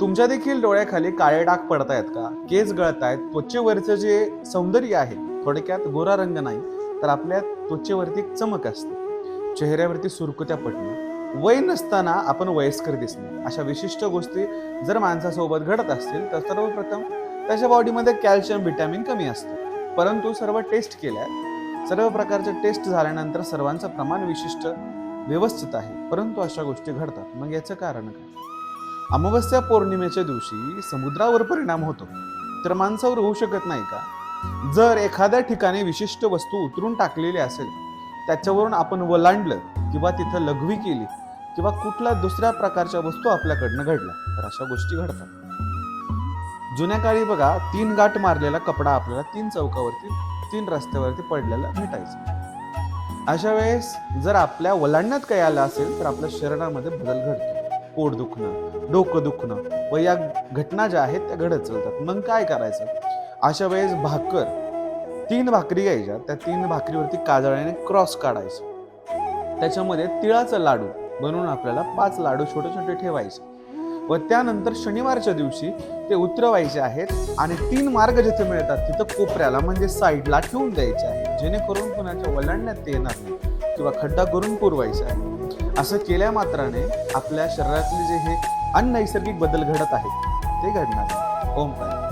तुमच्या देखील डोळ्याखाली काळे डाग पडतायत का? केस गळतायत त्वचेवरचं जे सौंदर्य आहे थोडक्यात गोरा रंग नाही तर आपल्या त्वचेवरती चमक असते. चेहऱ्यावरती सुरकुत्या पडणं वय नसताना आपण वयस्कर दिसणे अशा विशिष्ट गोष्टी जर माणसासोबत घडत असतील तर सर्वप्रथम त्याच्या बॉडीमध्ये कॅल्शियम व्हिटॅमिन कमी असतं. परंतु सर्व टेस्ट केल्या सर्व प्रकारचे टेस्ट झाल्यानंतर सर्वांचं प्रमाण विशिष्ट व्यवस्थित आहे. परंतु अशा गोष्टी घडतात. मग याचं कारण काय? अमावस्या पौर्णिमेच्या दिवशी समुद्रावर परिणाम होतो. तर माणसावर होऊ शकत नाही का? जर एखाद्या ठिकाणी विशिष्ट वस्तू उतरून टाकलेली असेल त्याच्यावरून आपण वलांडलं किंवा तिथं लघवी केली किंवा कुठल्या दुसऱ्या प्रकारच्या वस्तू आपल्याकडनं घडल्या तर अशा गोष्टी घडतात. जुन्या काळी बघा तीन गाठ मारलेला कपडा आपल्याला तीन चौकावरती तीन रस्त्यावरती पडलेला भेटायचा. अशा वेळेस जर आपल्या वलांडण्यात काही आलं असेल तर आपल्या शरीरामध्ये बदल घडतो. पोट दुखणं डोकं दुखणं व या घटना ज्या आहेत त्या घडत चालतात. मग काय करायचं? अशा वेळेस भाकर तीन भाकरी घ्यायच्या. त्या तीन भाकरीवरती काजळ्याने क्रॉस काढायचं. त्याच्यामध्ये तिळाचं लाडू बनवून आपल्याला पाच लाडू छोटे छोटे ठेवायचे. व त्यानंतर शनिवारच्या दिवशी ते उतरवायचे आहेत आणि तीन मार्ग जिथे मिळतात तिथं कोपऱ्याला म्हणजे साईडला ठेवून द्यायचे आहे जेणेकरून कुणाच्या वलांडण्यात ते येणार नाही किंवा खड्डा करून पुरवायचा आहे. असं केल्या मात्राने आपल्या शरीरातले जे हे अनैसर्गिक बदल घडत आहेत ते घडणार ओम काय